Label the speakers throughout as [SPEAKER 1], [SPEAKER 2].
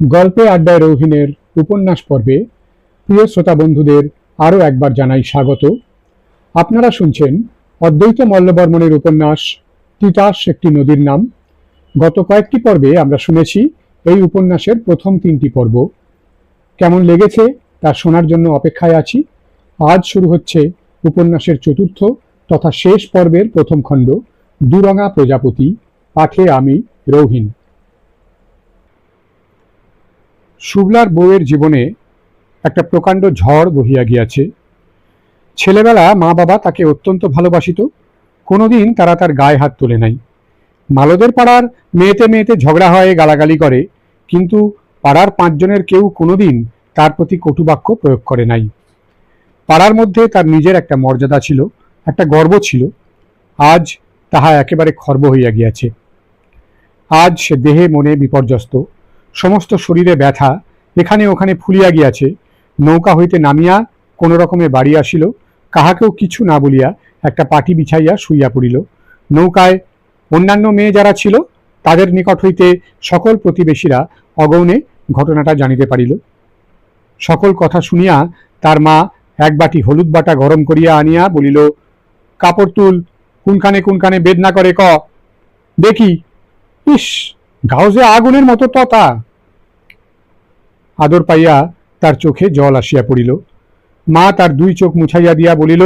[SPEAKER 1] গল্পে আড্ডায় রৌহিনের উপন্যাস পর্বে প্রিয় শ্রোতা বন্ধুদের আরও একবার জানাই স্বাগত। আপনারা শুনছেন অদ্বৈত মল্লবর্মণের উপন্যাস তিতাস একটি নদীর নাম। গত কয়েকটি পর্বে আমরা শুনেছি এই উপন্যাসের প্রথম তিনটি পর্ব। কেমন লেগেছে তা শোনার জন্য অপেক্ষায় আছি। আজ শুরু হচ্ছে উপন্যাসের চতুর্থ তথা শেষ পর্বের প্রথম খণ্ড, দুরঙা প্রজাপতি, পাঠে আমি রৌহিন শুভলার বউয়ের জীবনে একটা প্রকাণ্ড ঝড় বহিয়া গিয়াছে। ছেলেবেলা মা বাবা তাকে অত্যন্ত ভালোবাসিত। কোনোদিন তারা তার গায়ে হাত তোলে নাই। মালদের পাড়ার মেয়েতে মেয়েতে ঝগড়া হয় গালাগালি করে, কিন্তু পাড়ার পাঁচজনের কেউ কোনোদিন তার প্রতি কটুবাক্য প্রয়োগ করে নাই। পাড়ার মধ্যে তার নিজের একটা মর্যাদা ছিল, একটা গর্ব ছিল। আজ তাহা একেবারে খর্ব হইয়া গিয়াছে। আজ সে দেহে মনে বিপর্যস্ত। সমস্ত শরীরে ব্যথা, এখানে ওখানে ফুলিয়া গিয়াছে। নৌকা হইতে নামিয়া কোনো রকমে বাড়ি আসিল, কাহাকেও কিছু না বলিয়া একটা পাটি বিছাইয়া শুইয়া পড়িল। নৌকায় অন্যান্য মেয়ে যারা ছিল, তাদের নিকট হইতে সকল প্রতিবেশীরা অগৌনে ঘটনাটা জানিতে পারিল। সকল কথা শুনিয়া তার মা এক বাটি হলুদ বাটা গরম করিয়া আনিয়া বলিল, কাপড় তুল, কোনখানে কোনখানে বেদনা করে ক। দেখি। ইস যে আগুনের মতো ততা। আদর পাইয়া তার চোখে জল আসিয়া পড়িল। মা তার দুই চোখ মুছাইয়া দিয়া বলিল,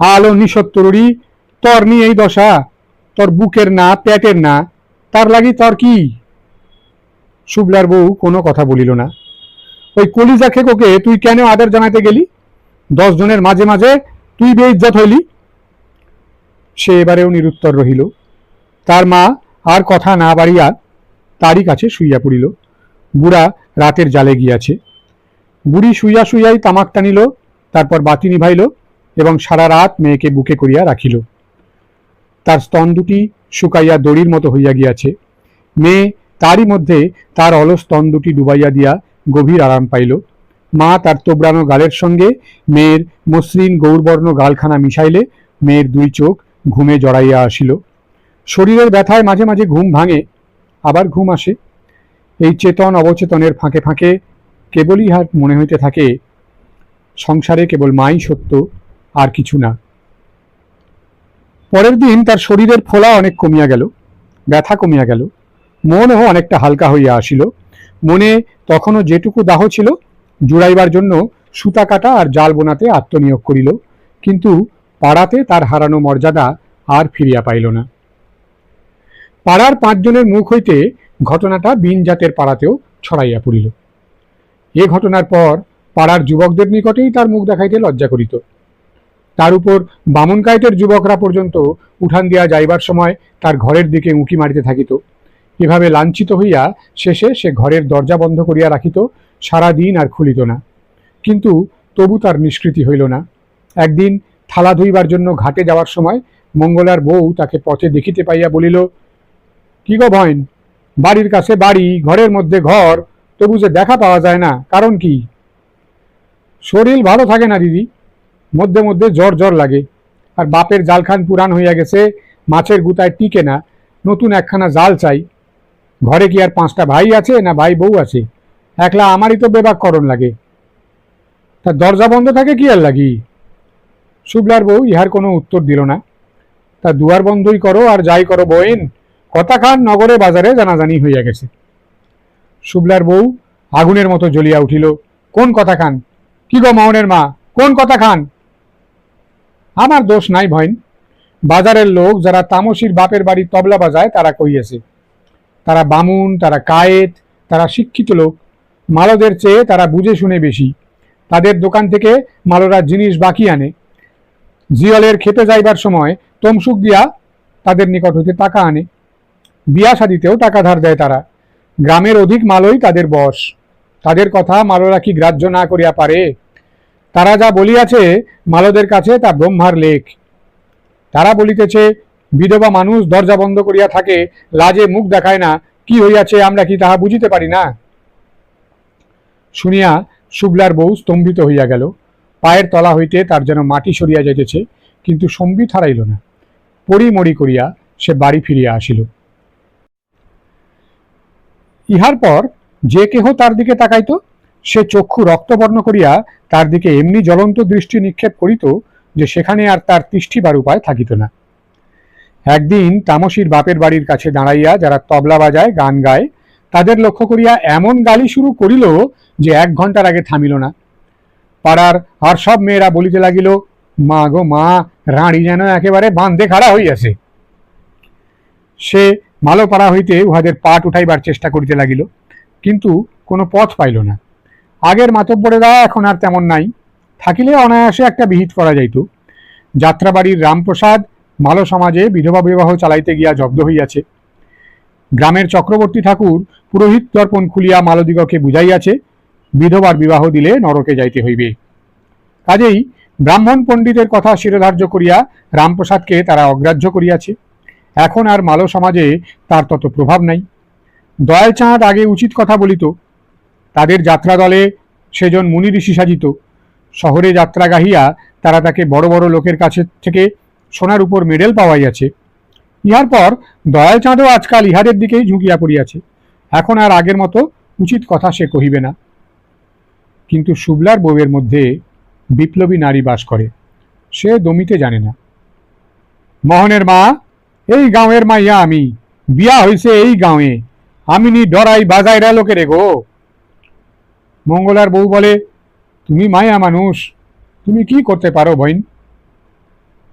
[SPEAKER 1] আলো নিসত্তরী তর নি এই দশা। তোর বুকের না, পেটের না, তার লাগি তর কি? শুভলার বউ কোনো কথা বলিল না। ওই কলিজা খেকোকে তুই কেন আদর জানাতে গেলি? দশ জনের মাঝে মাঝে তুই বেইজ্জত হইলি? সে এবারেও নিরুত্তর রহিল। তার মা আর কথা না বাড়িয়া তারই কাছে শুইয়া পড়িল। বুড়া রাতের জালে গিয়াছে। বুড়ি শুইয়া শুইয়াই তামাক টানিল, তারপর বাতি নিভাইল এবং সারা রাত মেয়েকে বুকে করিয়া রাখিল। তার স্তন দুটি শুকাইয়া দড়ির মতো হইয়া গিয়াছে। মেয়ে তারই মধ্যে তার অলস স্তন দুটি ডুবাইয়া দিয়া গভীর আরাম পাইল। মা তার তোবড়ানো গালের সঙ্গে মেয়ের মসৃণ গৌরবর্ণ গালখানা মিশাইলে মেয়ের দুই চোখ ঘুমে জড়াইয়া আসিল। শরীরের ব্যথায় মাঝে মাঝে ঘুম ভাঙে, আবার ঘুম আসে। এই চেতন অবচেতনের ফাঁকে ফাঁকে কেবলই হার মনে হইতে থাকে, সংসারে কেবল মাই সত্য, আর কিছু না। পরের দিন তার শরীরের ফোলা অনেক কমিয়া গেল, ব্যথা কমিয়া গেল। মনও অনেকটা হালকা হইয়া আসিল। মনে তখনও যেটুকু দাহ ছিল, জুড়াইবার জন্য সুতা কাটা আর জাল বোনাতে আত্মনিয়োগ করিল, কিন্তু পাড়াতে তার হারানো মর্যাদা আর ফিরিয়া পাইল না। পাড়ার পাঁচজনের মুখ হইতে ঘটনাটা বিন জাতের পাড়াতেও ছড়াইয়া পড়িল। এ ঘটনার পর পাড়ার যুবকদের নিকটেই তার মুখ দেখাইতে লজ্জা করিত। তার উপর বামুন কাইটের যুবকরা পর্যন্ত উঠান দিয়া যাইবার সময় তার ঘরের দিকে উঁকি মারিতে থাকিত। এভাবে লাঞ্ছিত হইয়া শেষে সে ঘরের দরজা বন্ধ করিয়া রাখিত সারা দিন আর খুলিত না। কিন্তু তবু তার নিষ্কৃতি হইল না। একদিন থালা ধুইবার জন্য ঘাটে যাওয়ার সময় মঙ্গলার বউ তাকে পথে দেখিতে পাইয়া বলিল কি গো ভয়ন? বাড়ির কাছে বাড়ি, ঘরের মধ্যে ঘর, তবু যে দেখা পাওয়া যায় না, কারণ কি? শরীর ভালো থাকে না, দিদি? মধ্যে মধ্যে জ্বর জ্বর লাগে। আর বাপের জালখান পুরান হইয়া গেছে, মাছের গুতায় টিকে না, নতুন একখানা জাল চাই। ঘরে কি আর পাঁচটা ভাই আছে না ভাই বউ আছে? একলা আমারই তো বেবাক করণ লাগে। তা দরজা বন্ধ থাকে কি আর লাগি? শুভলার বউ ইহার কোনো উত্তর দিল না। তা দুয়ার বন্ধই করো আর যাই করো বইন কথা খান নগরে বাজারে জানাজানি হইয়া গেছে। শুভলার বউ আগুনের মতো জ্বলিয়া উঠিল, কোন কথা খান কি গো মাউনের মা? কোন কথা খান আমার দোষ নাই ভয়ন বাজারের লোক যারা তামসির বাপের বাড়ি তবলা বাজায়, তারা কইয়াছে, তারা বামুন, তারা কায়েত, তারা শিক্ষিত লোক। মালদের চেয়ে তারা বুঝে শুনে বেশি। তাদের দোকান থেকে মালরা জিনিস বাকি আনে। জিয়লের খেতে যাইবার সময় তমসুক দিয়া তাদের নিকট হইতে টাকা আনে। বিয়া শাদিতেও টাকা ধার দেয় তারা। গ্রামের অধিক মালই তাদের বশ। তাদের কথা মালরা কি গ্রাহ্য না করিয়া পারে? তারা যা বলিয়াছে মালদের কাছে তা ব্রহ্মার লেখ। তারা বলিতেছে, বিধবা মানুষ দরজা বন্ধ করিয়া থাকে, লাজে মুখ দেখায় না, কি হইয়াছে আমরা কি তাহা বুঝিতে পারি না? শুনিয়া শুভলার বউ স্তম্ভিত হইয়া গেল। পায়ের তলা হইতে তার যেন মাটি সরিয়া যাইতেছে, কিন্তু সম্বিত হারাইল না। পড়ি মরি করিয়া সে বাড়ি ফিরিয়া আসিল। ইহার পর যে কেহ তার দিকে তাকাইত, সে চক্ষু রক্তবর্ণ করিয়া তার দিকে এমনি জ্বলন্ত দৃষ্টি নিক্ষেপ করিত যে সেখানে আর তার তিষ্ঠিবার উপায় থাকিত না। একদিন তামসির বাপের বাড়ির কাছে দাঁড়াইয়া যারা তবলা বাজায়, গান গায়, তাদের লক্ষ্য করিয়া এমন গালি শুরু করিল যে এক ঘণ্টার আগে থামিল না। পাড়ার আর সব মেয়েরা বলিতে লাগিল, মা গো মা রাঁড়ি যেন একেবারে বাঁধে খাড়া হইয়াছে। সে মালোপাড়া হইতে উহাদের পাট উঠাইবার চেষ্টা করিতে লাগিল, কিন্তু কোনো পথ পাইল না। আগের মাতব্বরেরা এখন আর তেমন নাই। থাকিলে অনায়াসে একটা বিহিত করা যাইত। যাত্রাবাড়ির রামপ্রসাদ মালো সমাজে বিধবা বিবাহ চালাইতে গিয়া জব্দ হইয়াছে। গ্রামের চক্রবর্তী ঠাকুর পুরোহিত দর্পণ খুলিয়া মালদিগকে বুঝাইয়াছে, বিধবার বিবাহ দিলে নরকে যাইতে হইবে। কাজেই ব্রাহ্মণ পণ্ডিতের কথা শিরোধার্য করিয়া রামপ্রসাদকে তারা অগ্রাহ্য করিয়াছে। এখন আর মালো সমাজে তার তত প্রভাব নাই। দয়ালচাঁদ আগে উচিত কথা বলিত। তাদের যাত্রা দলে সেজন মুনি ঋষি সাজিত। শহরে যাত্রা গাহিয়া তারা তাকে বড় বড় লোকের কাছে থেকে সোনার উপর মেডেল পাওয়াইয়াছে। ইহার পর দয়ালচাঁদও আজকাল ইহাদের দিকেই ঝুঁকিয়া পড়িয়াছে। এখন আর আগের মতো উচিত কথা সে কহিবে না। কিন্তু শুভলার বউয়ের মধ্যে বিপ্লবী নারী বাস করে। সে দমিতে জানে না। মোহনের মা এই গাঁয়ের মাইয়া আমি। বিয়া হয়েছে এই গাঁয়ে আমি নি ডরাই বাজাইরা লোকেরে গো। মঙ্গলার বউ বলে, তুমি মায়া মানুষ, তুমি কি করতে পারো বইন?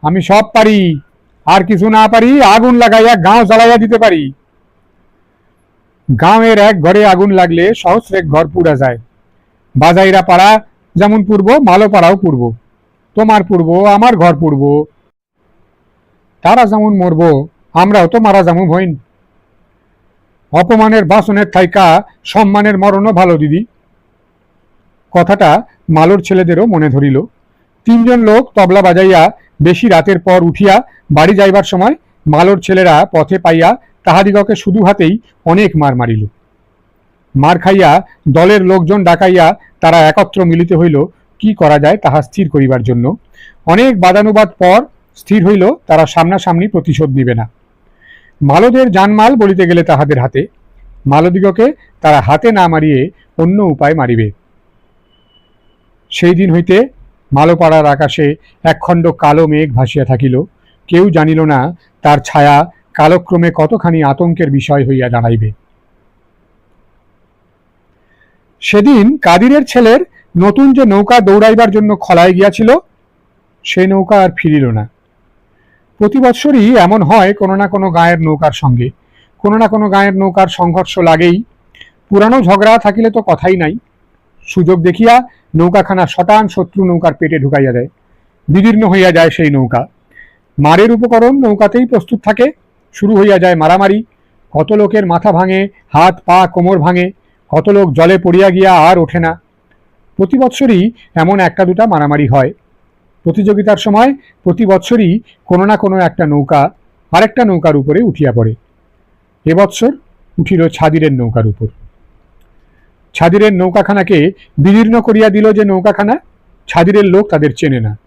[SPEAKER 1] আমি সব পারি, আর কিছু না পারি, আগুন লাগাইয়া গাঁও জ্বালাইয়া দিতে পারি। গাঁয়ের এক ঘরে আগুন লাগলে সহস্রেক ঘর পুড়া যায়। বাজাইরা পাড়া, যেমন পূর্ব মালো পাড়াও পূর্ব। তোমার পূর্ব, আমার ঘর পূর্ব। তারা যেমন মরবো, আমরাও তো মারা যেমন হইন অপমানের বাসনের থাইকা সম্মানের মরণও ভালো, দিদি। কথাটা মালোর ছেলেদেরও মনে ধরিল। তিনজন লোক তবলা বাজাইয়া বেশি রাতের পর উঠিয়া বাড়ি যাইবার সময় মালোর ছেলেরা পথে পাইয়া তাহাদিগকে শুধু হাতেই অনেক মার মারিল। মার খাইয়া দলের লোকজন ডাকাইয়া তারা একত্র মিলিত হইল, কি করা যায় তাহা স্থির করিবার জন্য। অনেক বাদানুবাদ পর স্থির হইল, তারা সামনাসামনি প্রতিশোধ নিবে না। মালদের জানমাল বলিতে গেলে তাহাদের হাতে, মালদিগকে তারা হাতে না মারিয়ে অন্য উপায় মারিবে। সেই দিন হইতে মালোপাড়ার আকাশে একখণ্ড কালো মেঘ ভাসিয়া থাকিল। কেউ জানিল না, তার ছায়া কালক্রমে কতখানি আতঙ্কের বিষয় হইয়া দাঁড়াইবে। সেদিন কাদিরের ছেলের নতুন যে নৌকা দৌড়াইবার জন্য খলায় গিয়াছিল, সে নৌকা আর ফিরিল না। প্রতি বৎসরই এমন হয় কোনো না কোনো গায়ের নৌকার সঙ্গে। কোনো না কোনো গায়ের নৌকার সংঘর্ষ লাগেই। পুরানো ঝগড়া থাকিলে তো কথাই নাই। সুযোগ দেখিয়া নৌকাখানা শটান শত্রু নৌকার পেটে ঢুকাইয়া দেয়। বিদীর্ণ হইয়া যায় সেই নৌকা। মারের উপকরণ নৌকাতেই প্রস্তুত থাকে। শুরু হইয়া যায় মারামারি। কত লোকের মাথা ভাঙে, হাত, পা, কোমর ভাঙে, কত লোক জলে পড়িয়া গিয়া আর ওঠে না। প্রতি বৎসরই এমন একটা দুটা মারামারি হয়। প্রতিযোগিতার সময় প্রতি বৎসরই কোনো না কোনো একটা নৌকা, আরেকটা নৌকার উপরে উঠিয়া পড়ে। এবৎসর উঠিল ছাদিরের নৌকার উপর। ছাদিরের নৌকাখানাকে বিদীর্ণ করিয়া দিল যে নৌকাখানা, ছাদিরের লোক তাদের চেনে না।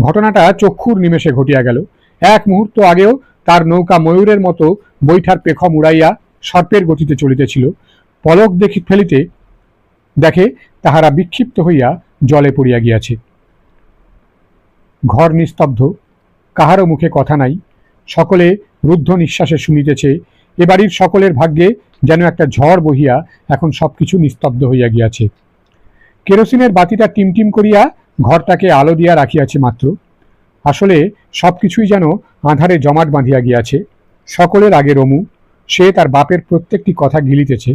[SPEAKER 1] ঘটনাটা চক্ষুর নিমেষে ঘটিয়া গেল। এক মুহূর্ত আগেও তার নৌকা ময়ূরের মতো বৈঠার পেখম উড়াইয়া সর্পের গতিতে চলিতেছিল। পলক দেখি ফেলিতে দেখে তাহারা বিক্ষিপ্ত হইয়া জলে পড়িয়া গিয়াছে। ঘর নিস্তব্ধ, কাহারও মুখে কথা নাই, সকলে রুদ্ধ নিঃশ্বাসে শুনিতেছে, এ বাড়ির সকলের ভাগ্যে যেন একটা ঝড় বহিয়া এখন সবকিছু নিস্তব্ধ হইয়া গিয়াছে। কেরোসিনের বাতিটা টিমটিম করিয়া ঘরটাকে আলো দিয়া রাখিয়াছে মাত্র। আসলে সবকিছুই যেন আঁধারে জমাট বাঁধিয়া গিয়াছে। সকলের আগে রমু, সে তার বাপের প্রত্যেকটি কথা গিলিতেছে।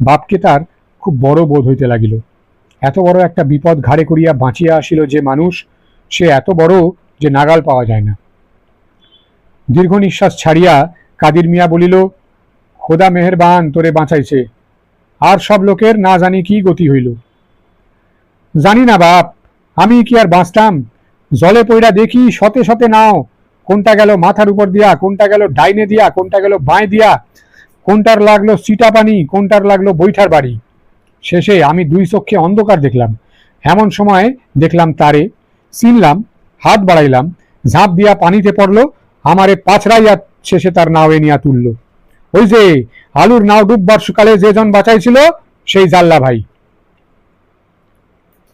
[SPEAKER 1] বাপকে তার খুব বড় বোধ হইতে লাগিল। এত বড় একটা বিপদ ঘাড়ে করিয়া বাঁচিয়া আসিল যে মানুষ সে এত বড় যে নাগাল পাওয়া যায় না। দীর্ঘ নিঃশ্বাস ছাড়িয়া কাদির মিয়া বলিল, খোদা মেহেরবান, তোরে বাঁচাইছে। আর সব লোকের না জানি কি গতি হইল। জানি না বাপ, আমি কি আর বাঁচতাম? জলে পইরা দেখি সতে সতে নাও, কোনটা গেল মাথার উপর দিয়া, কোনটা গেল ডাইনে দিয়া, কোনটা গেল বাঁয় দিয়া, কোনটার লাগল সিটা পানি, কোনটার লাগল বৈঠার বাড়ি। শেষে আমি দুই চক্ষে অন্ধকার দেখলাম। এমন সময় দেখলাম তারে চিনলাম, হাত বাড়াইলাম, ঝাঁপ দিয়া পানিতে পড়ল, আমারে পাছড়াইয়া শেষে তার নাও এনিয়া তুললো। ওই যে আলুর নাও ডুববার সকালে যে জন বাঁচাইছিল, সেই জাল্লা ভাই।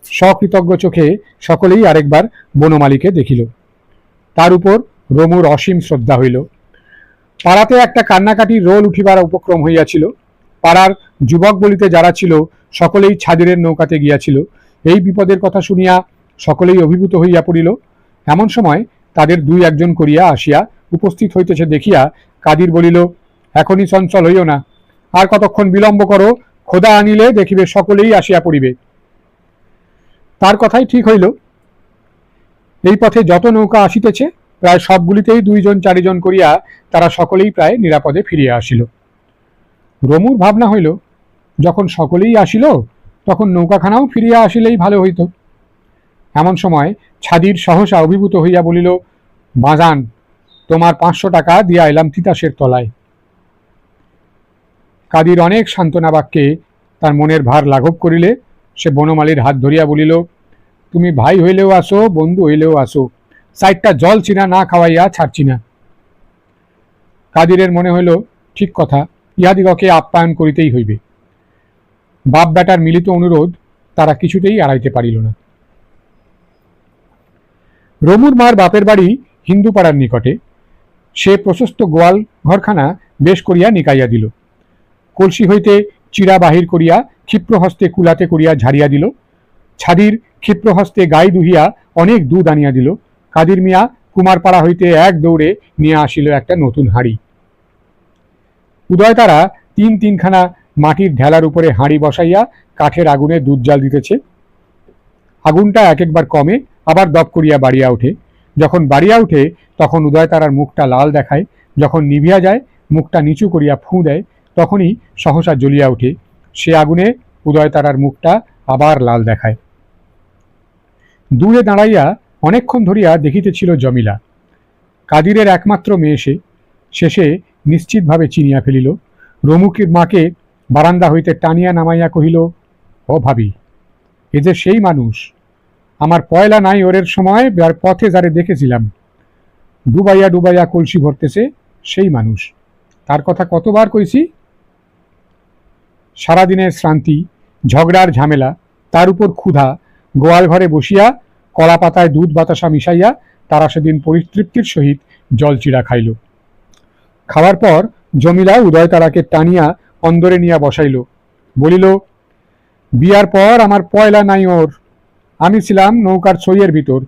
[SPEAKER 1] সকৃতজ্ঞ চোখে সকলেই আরেকবার বনমালীকে দেখিল। তার উপর রমুর অসীম শ্রদ্ধা হইল। পাড়াতে একটা কান্নাকাটির রোল উঠিবার উপক্রম হইয়াছিল। পাড়ার যুবক বলিতে যারা ছিল, সকলেই ছাদিরের নৌকাতে গিয়াছিল। এই বিপদের কথা শুনিয়া সকলেই অভিভূত হইয়া পড়িল। এমন সময় তাদের দুই একজন করিয়া আসিয়া উপস্থিত হইতেছে দেখিয়া কাদির বলিল, এখনই চঞ্চল হইও না। আর কতক্ষণ বিলম্ব করো, খোদা আনিলে দেখিবে সকলেই আসিয়া পড়িবে। তার কথাই ঠিক হইল। এই পথে যত নৌকা আসিতেছে, প্রায় সবগুলিতেই দুইজন, চারিজন করিয়া তারা সকলেই প্রায় নিরাপদে ফিরিয়া আসিল। রমুর ভাবনা হইল, যখন সকলেই আসিল, তখন নৌকাখানাও ফিরিয়া আসিলেই ভালো হইত। এমন সময় ছাদির সহসা অভিভূত হইয়া বলিল, বাজান, তোমার পাঁচশো টাকা দিয়া এলাম তিতাসের তলায়। কাদির অনেক সান্ত্বনা বাক্যে তার মনের ভার লাঘব করিলে সে বনমালীর হাত ধরিয়া বলিল, তুমি ভাই হইলেও আসো, বন্ধু হইলেও আসো সাইডটা জল চিনা, না খাওয়াইয়া ছাড়ছি না। কাদিরের মনে হইল, ঠিক কথা, ইহাদিগকে আপ্যায়ন করিতেই হইবে। বাপ বেটার মিলিত অনুরোধ তারা কিছুতেই এড়াইতে পারিল না। রমুর মার বাপের বাড়ি হিন্দু পাড়ার নিকটে। সে প্রশস্ত গোয়াল ঘরখানা বেশ করিয়া নিকাইয়া দিল। কলসি হইতে চিরা বাহির করিয়া ক্ষিপ্রহস্তে কুলাতে করিয়া ঝাড়িয়া দিল। ছাদির ক্ষিপ্রহস্তে গাই দুহিয়া অনেক দুধ আনিয়া দিল। কাদির মিয়া কুমারপাড়া হইতে এক দৌড়ে নিয়ে আসিল একটা নতুন হাঁড়ি। উদয় তারা তিন তিনখানা মাটির ঢেলার উপরে হাঁড়ি বসাইয়া কাঠের আগুনে দুধ জাল দিতেছে। আগুনটা এক একবার কমে আবার দপ করিয়া বাড়িয়া ওঠে যখন বাড়িয়া উঠে, তখন উদয় তারার মুখটা লাল দেখায়। যখন নিভিয়া যায়, মুখটা নিচু করিয়া ফুঁ দেয়, তখনই সহসা জ্বলিয়া ওঠে সে আগুনে উদয় তারার মুখটা আবার লাল দেখায়। দূরে দাঁড়াইয়া অনেকক্ষণ ধরিয়া দেখিতেছিল জমিলা। কাদিরের একমাত্র মেয়ে সে। শেষে নিশ্চিতভাবে চিনিয়া ফেলিল। রমুকের মাকে বারান্দা হইতে টানিয়া নামাইয়া কহিল, ও ভাবি, এ যে সেই মানুষ আমার পয়লা নাই ওরের সময় আর পথে যারে দেখেছিলাম। ডুবাইয়া ডুবাইয়া কলসি ভরতেছে সেই মানুষ। তার কথা কতবার কইছি? সারাদিনের শ্রান্তি, ঝগড়ার ঝামেলা, তার উপর ক্ষুধা, গোয়াল ঘরে বসিয়া কলা পাতায় দুধ বাতাসা মিশাইয়া তারা সেদিন পরিতৃপ্তির সহিত জল চিরা খাইল। খাওয়ার পর জমিলা উদয় তারাকে টানিয়া অন্দরে নিয়া বসাইল। বলিল, বিয়ার পর আমার পয়লা নাই ওর। আমি ছিলাম নৌকার ছইয়ের ভিতর।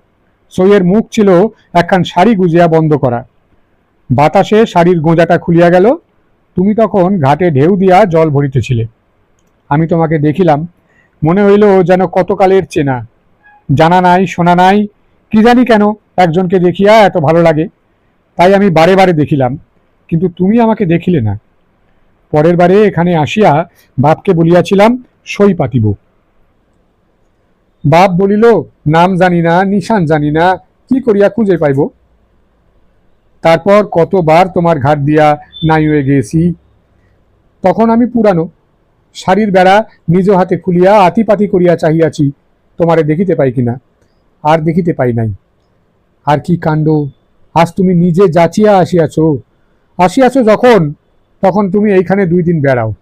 [SPEAKER 1] সইয়ের মুখ ছিল একখান শাড়ি গুজিয়া বন্ধ করা। বাতাসে শাড়ির গোঁজাটা খুলিয়া গেল। তুমি তখন ঘাটে ঢেউ দিয়া জল ভরিতেছিলে। আমি তোমাকে দেখিলাম। মনে হইল যেন কতকালের চেনা। জানা নাই, শোনা নাই, কি জানি কেন একজনকে দেখিয়া এত ভালো লাগে। তাই আমি বারে বারে দেখিলাম, কিন্তু তুমি আমাকে দেখিলে না। পরের বারে এখানে আসিয়া বাপকে বলিয়াছিলাম, সই পাতিব। বাপ বলিল, নাম জানি না, নিশান জানি না, কি করিয়া খুঁজে পাইব? তারপর কতবার তোমার ঘাট দিয়া নাইয়ে গেছি তখন আমি পুরানো, শাড়ির বেড়া নিজ হাতে খুলিয়া আতিপাতি করিয়া চাহিয়াছি, তোমারে দেখিতে পাই কিনা? আর দেখিতে পাই নাই। আর কি কাণ্ড? আজ তুমি নিজে যাচিয়া আসিয়াছ। আসিয়াছ যখন, তখন তুমি এইখানে দুই দিন বেড়াও।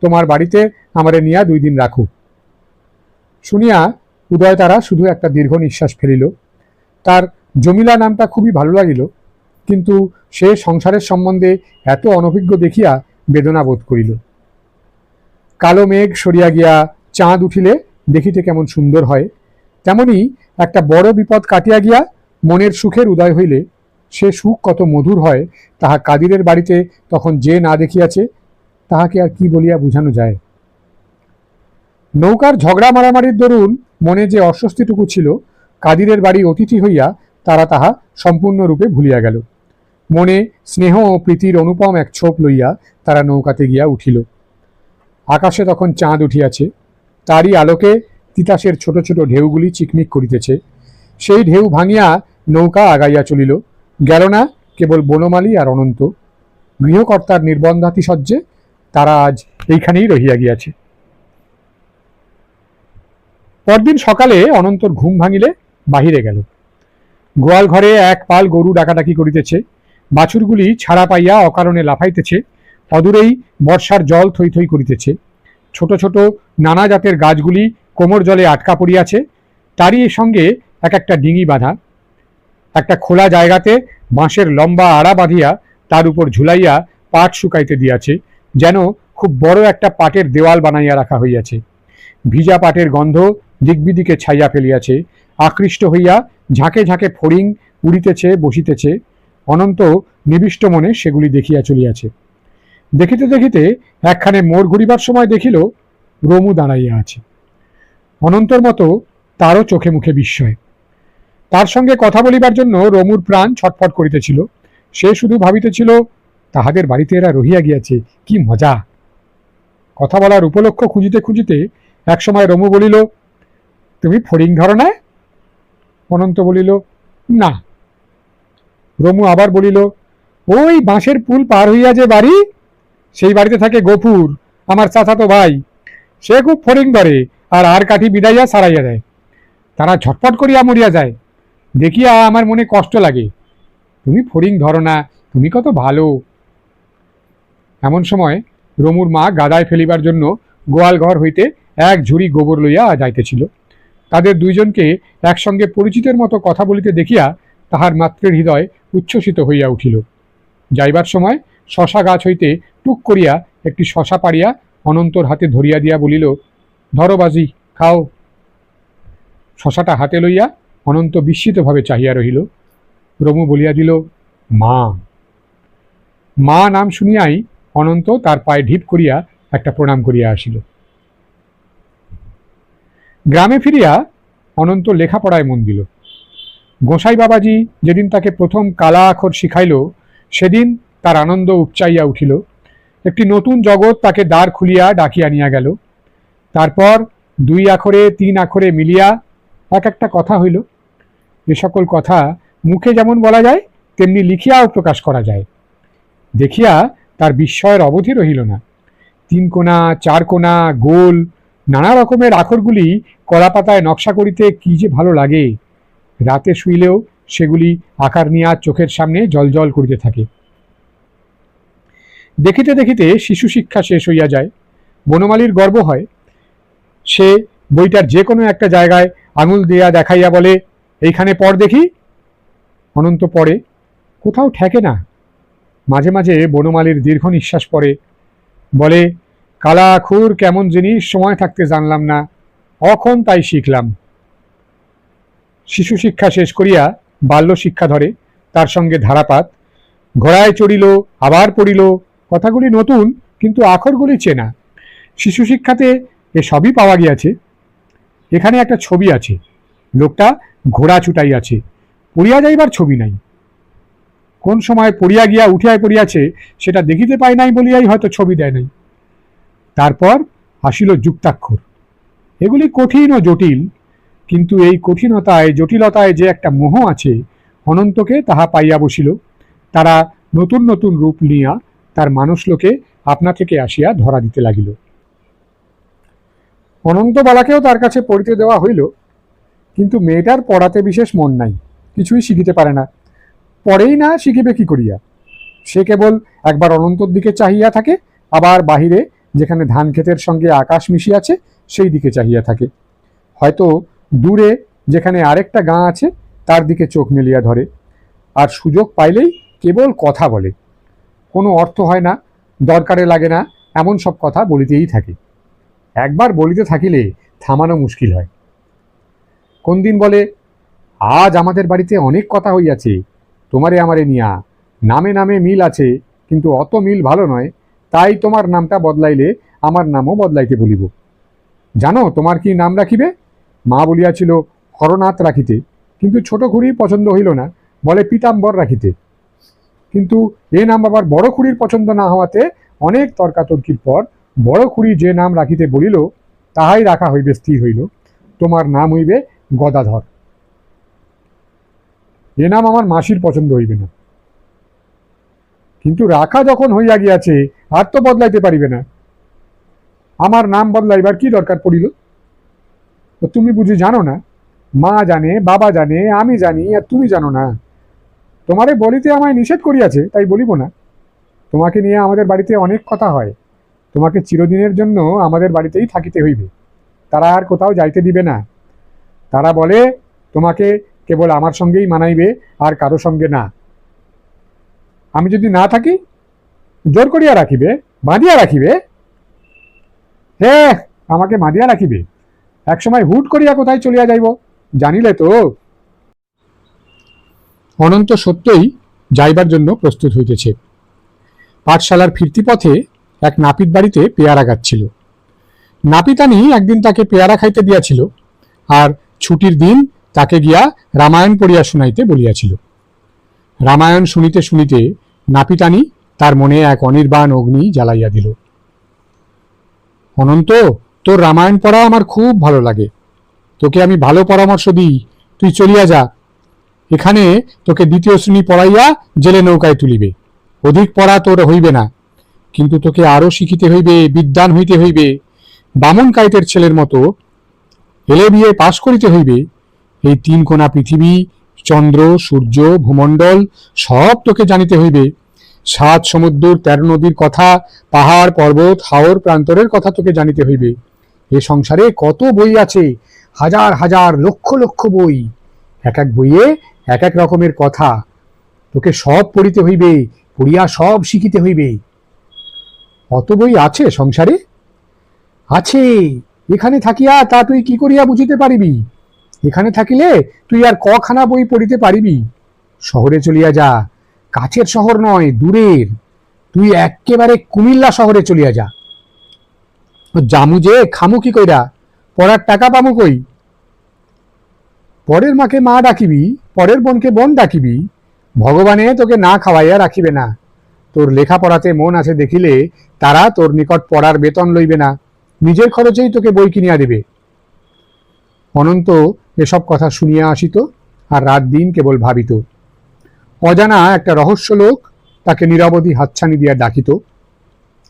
[SPEAKER 1] তোমার বাড়িতে আমারে নিয়া দুই দিন রাখো। শুনিয়া উদয় তারা শুধু একটা দীর্ঘ নিঃশ্বাস ফেলিল। তার জমিলা নামটা খুবই ভালো লাগিল, কিন্তু সে সংসারের সম্বন্ধে এত অনভিজ্ঞ দেখিয়া বেদনা বোধ করিল। কালো মেঘ সরিয়া গিয়া চাঁদ উঠিলে দেখিতে কেমন সুন্দর হয়, তেমনি একটা বড় বিপদ কাটিয়া গিয়া মনের সুখের উদয় হইলে সে সুখ কত মধুর হয়, তাহা কাদিরের বাড়িতে তখন যে না দেখিয়াছে, তাহাকে আর কি বলিয়া বুঝানো যায়। নৌকার ঝগড়া মারামারির দরুন মনে যে অস্বস্তিটুকু ছিল, কাদিরের বাড়ি অতিথি হইয়া তারা তাহা সম্পূর্ণরূপে ভুলিয়া গেল। মনে স্নেহ ও প্রীতির অনুপম এক ছোপ লইয়া তারা নৌকাতে গিয়া উঠিল। আকাশে তখন চাঁদ উঠিয়াছে। তারই আলোকে তিতাসের ছোট ছোট ঢেউগুলি চিকমিক করিতেছে। সেই ঢেউ ভাঙিয়া নৌকা আগাইয়া চলিল। গেল না কেবল বনমালী আর অনন্ত। গৃহকর্তার নির্বন্ধাতিশয্যে তারা আজ এইখানেই রহিয়া গিয়াছে। পরদিন সকালে অনন্তর ঘুম ভাঙিলে বাহিরে গেল। গোয়াল ঘরে এক পাল গরু ডাকাডাকি করিতেছে। বাছুরগুলি ছাড়া পাইয়া অকারণে লাফাইতেছে। অদূরেই বর্ষার জল থই থই করিতেছে। ছোট ছোট নানা জাতের গাছগুলি কোমর জলে আটকা পড়িয়াছে। তারই সঙ্গে এক একটা ডিঙি বাঁধা। একটা খোলা জায়গাতে বাঁশের লম্বা আড়া বাঁধিয়া তার উপর ঝুলাইয়া পাট শুকাইতে দিয়াছে, যেন খুব বড় একটা পাটের দেওয়াল বানাইয়া রাখা হইয়াছে। ভিজা পাটের গন্ধ দিকবিদিকে ছাইয়া ফেলিয়াছে। আকৃষ্ট হইয়া ঝাঁকে ঝাঁকে ফড়িং উড়িতেছে, বসিতেছে। অনন্ত নিবিষ্ট মনে সেগুলি দেখিয়া চলিয়াছে। দেখিতে দেখিতে একখানে মোড় ঘুরিবার সময় দেখিল, রমু দাঁড়াইয়া আছে। অনন্তর মতো তারও চোখে মুখে বিস্ময়। তার সঙ্গে কথা বলিবার জন্য রমুর প্রাণ ছটফট করিতেছিল। সে শুধু ভাবিতেছিল, তাহাদের বাড়িতে এরা রহিয়া গিয়াছে, কি মজা। কথা বলার উপলক্ষ খুঁজিতে খুঁজিতে একসময় রমু বলিল তুমি ফড়িং ধরো না অনন্ত বলিল, না। রমু আবার বলিল, ওই বাঁশের পুল পার হইয়া যে বাড়ি, সেই বাড়িতে থাকে গফুর, আমার চাচাতো ভাই। সে খুব ফড়িং ধরে আর আর কাঠি বিদাইয়া সারাইয়া দেয়। তারা ঝটপট করিয়া মরিয়া যায়। দেখিয়া আমার মনে কষ্ট লাগে। তুমি ফড়িং ধরো না তুমি কত ভালো। এমন সময় রমুর মা গাদায় ফেলিবার জন্য গোয়াল ঘর হইতে এক ঝুড়ি গোবর লইয়া যাইতেছিল। তাদের দুইজনকে একসঙ্গে পরিচিতের মতো কথা বলিতে দেখিয়া তাহার মাতৃর হৃদয় উচ্ছ্বসিত হইয়া উঠিল। যাইবার সময় শশা গাছ হইতে টুক করিয়া একটি শশা পাড়িয়া অনন্তর হাতে ধরিয়া দিয়া বলিল, ধরো বাজি, খাও। শশাটা হাতে লইয়া অনন্ত বিস্মিতভাবে চাহিয়া রহিল। রমু বলিয়া দিল, মা। মা নাম শুনিয়াই অনন্ত তার পায়ে ঢিপ করিয়া একটা প্রণাম করিয়া আসিল। গ্রামে ফিরিয়া অনন্ত লেখাপড়ায় মন দিল। গোসাই বাবাজি যেদিন তাকে প্রথম কালা আখর শিখাইল, সেদিন তার আনন্দ উপচাইয়া উঠিল। একটি নতুন জগৎ তাকে দ্বার খুলিয়া ডাকিয়া নিয়া গেল। তারপর দুই আখরে, তিন আখরে মিলিয়া এক একটা কথা হইল। এ সকল কথা মুখে যেমন বলা যায়, তেমনি লিখিয়াও প্রকাশ করা যায়। দেখিয়া তার বিস্ময়ের অবধি রহিল না। তিন কোনা চার কোনা গোল নানা রকমের আখরগুলি কলাপাতায় নকশা করিতে কি যে ভালো লাগে। রাতে শুইলেও সেগুলি আকার নিয়া চোখের সামনে জলজল করিতে থাকে। দেখিতে দেখিতে শিশু শিক্ষা শেষ হইয়া যায়। বনমালীর গর্ব হয়। সে বইটার যে কোনো একটা জায়গায় আঙুল দিয়া দেখাইয়া বলে, এইখানে পড় দেখি। অনন্ত পড়ে। কোথাও ঠেকে না। মাঝে মাঝে বনমালীর দীর্ঘ নিঃশ্বাস পড়ে। বলে কালা আখুর কেমন জিনিস? সময় থাকতে জানলাম না। অখন তাই শিখলাম। শিশু শিক্ষা শেষ করিয়া বাল্য শিক্ষা ধরে, তার সঙ্গে ধারাপাত। ঘোড়ায় চড়িল, আবার পড়িল। কথাগুলি নতুন, কিন্তু আখরগুলি চেনা। শিশু শিক্ষাতে এ সবই পাওয়া গিয়াছে। এখানে একটা ছবি আছে। লোকটা ঘোড়া ছুটাই আছে পড়িয়া যাইবার ছবি নাই। কোন সময় পড়িয়া গিয়া উঠিয়ায় পড়িয়াছে, সেটা দেখিতে পায় নাই বলিয়াই হয়তো ছবি দেয় নাই। তারপর আসিল যুক্তাক্ষর। এগুলি কঠিন ও জটিল, কিন্তু এই কঠিনতায়, জটিলতায় যে একটা মোহ আছে, অনন্তকে তাহা পাইয়া বসিল। তারা নতুন নতুন রূপ নিয়া তার মানুষ লোকে আপনা থেকে আসিয়া ধরা দিতে লাগিল। অনন্তবালাকেও তার কাছে পড়িতে দেওয়া হইল, কিন্তু মেয়েটার পড়াতে বিশেষ মন নাই, কিছুই শিখিতে পারে না। পড়েই না, শিখিবে কি করিয়া? সে কেবল একবার অনন্তর দিকে চাহিয়া থাকে, আবার বাহিরে যেখানে ধান ক্ষেতের সঙ্গে আকাশ মিশিয়াছে সেই দিকে চাহিয়া থাকে। হয়তো দূরে যেখানে আরেকটা গাঁ আছে, তার দিকে চোখ মেলিয়া ধরে। আর সুযোগ পাইলেই কেবল কথা বলে। কোনো অর্থ হয় না, দরকারে লাগে না, এমন সব কথা বলিতেই থাকে। একবার বলিতে থাকিলে থামানো মুশকিল হয়। কোন দিন বলে, আজ আমাদের বাড়িতে অনেক কথা হইয়াছে, তোমারে আমারে নিয়া। নামে নামে মিল আছে, কিন্তু অত মিল ভালো নয়। তাই তোমার নামটা বদলাইলে আমার নামও বদলাইতে বলিব। জানো, তোমার কি নাম রাখিবে? মা বলিয়াছিল, হরনাথ রাখিতে। কিন্তু ছোট খুড়ি পছন্দ হইল না, বলে পিতাম্বর রাখিতে। কিন্তু এ নাম আবার বড় খুড়ির পছন্দ না হওয়াতে অনেক তর্কাতর্কির পর বড় খুড়ি যে নাম রাখিতে বলিল, তাহাই রাখা হইবে, স্থির হইল। তোমার নাম হইবে গদাধর। এ নাম আমার মাসির পছন্দ হইবে না। কিন্তু রাখা যখন হইয়া গিয়াছে, আর তো বদলাইতে পারিবে না। আমার নাম বদলাইবার কি দরকার পড়িল? তো তুমি বুঝি জানো না? মা জানে, বাবা জানে, আমি জানি, আর তুমি জানো না। তোমারে বলিতে আমায় নিষেধ করিয়াছে, তাই বলিব না। তোমাকে নিয়ে আমাদের বাড়িতে অনেক কথা হয়। তোমাকে চিরদিনের জন্য আমাদের বাড়িতেই থাকিতে হইবে। তারা আর কোথাও যাইতে দিবে না। তারা বলে, তোমাকে কেবল আমার সঙ্গেই মানাইবে, আর কারও সঙ্গে না। আমি যদি না থাকি, জোর করিয়া রাখিবে, বাঁধিয়া রাখিবে, হে, আমাকে বাঁধিয়া রাখিবে। একসময় হুট করিয়া কোথায় চলিয়া যাইব, জানিলে তো? অনন্ত সত্যই যাইবার জন্য প্রস্তুত হইতেছে। পাঠশালার ফিরতি পথে এক নাপিত বাড়িতে পেয়ারা গাছ ছিল। নাপিতানি একদিন তাকে পেয়ারা খাইতে দিয়াছিল আর ছুটির দিন তাকে গিয়া রামায়ণ পড়িয়া শুনাইতে বলিয়াছিল। রামায়ণ শুনিতে শুনিতে নাপিতানি তার মনে এক অনির্বাণ অগ্নি জ্বালাইয়া দিল। অনন্ত, তোর রামায়ণ পড়া আমার খুব ভালো লাগে। তোকে আমি ভালো পরামর্শ দিই। তুই চলিয়া যা। এখানে তোকে দ্বিতীয় শ্রেণি পড়াইয়া জেলে নৌকায় তুলিবে। অধিক পড়া তোর হইবে না। কিন্তু তোকে আরও শিখিতে হইবে বিদ্যান হইতে হইবে। বামন কাইতের ছেলের মতো এলে বিয়ে পাশ করিতে হইবে। এই তিন কোণা পৃথিবী চন্দ্র, সূর্য, ভূমণ্ডল সব তোকে জানিতে হইবে। সাত, সমুদ্র, তেরো নদীর কথা, পাহাড়, পর্বত, হাওর প্রান্তরের কথা তোকে জানিতে হইবে। এ সংসারে কত বই আছে? হাজার হাজার, লক্ষ লক্ষ বই। এক এক বইয়ে এক এক রকমের কথা। তোকে সব পড়িতে হইবে, পড়িয়া সব শিখিতে হইবে। অত বই আছে সংসারে? আছে। এখানে থাকিয়া তা তুই কি করিয়া বুঝিতে পারিবি? এখানে থাকিলে তুই আর কখানা বই পড়িতে পারিবি। শহরে চলিয়া যা। কাছের শহর নয়, দূরের। তুই একেবারে কুমিল্লা শহরে চলিয়া যা। জামু যে খামু কি কইরা? পড়ার টাকা পামু কই? পরের মাকে মা ডাকিবি, পরের বোনকে বোন ডাকিবি। ভগবানে তোকে না খাওয়াইয়া রাখিবে না। তোর লেখাপড়াতে মন আছে দেখিলে তারা তোর নিকট পড়ার বেতন লইবে না। নিজের খরচেই তোকে বই কিনিয়া দেবে। অনন্ত এসব কথা শুনিয়া আসিত আর রাত দিন কেবল ভাবিত। অজানা একটা রহস্য লোক তাকে নিরবধি হাতছানি দিয়া ডাকিত।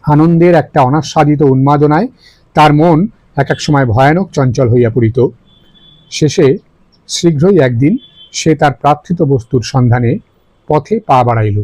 [SPEAKER 1] আনন্দের একটা অনাস্বাদিত উন্মাদনায় তার মন এক এক সময় ভয়ানক চঞ্চল হইয়া পড়িত। শেষে শীঘ্রই একদিন সে তার প্রার্থিত বস্তুর সন্ধানে পথে পা বাড়াইল।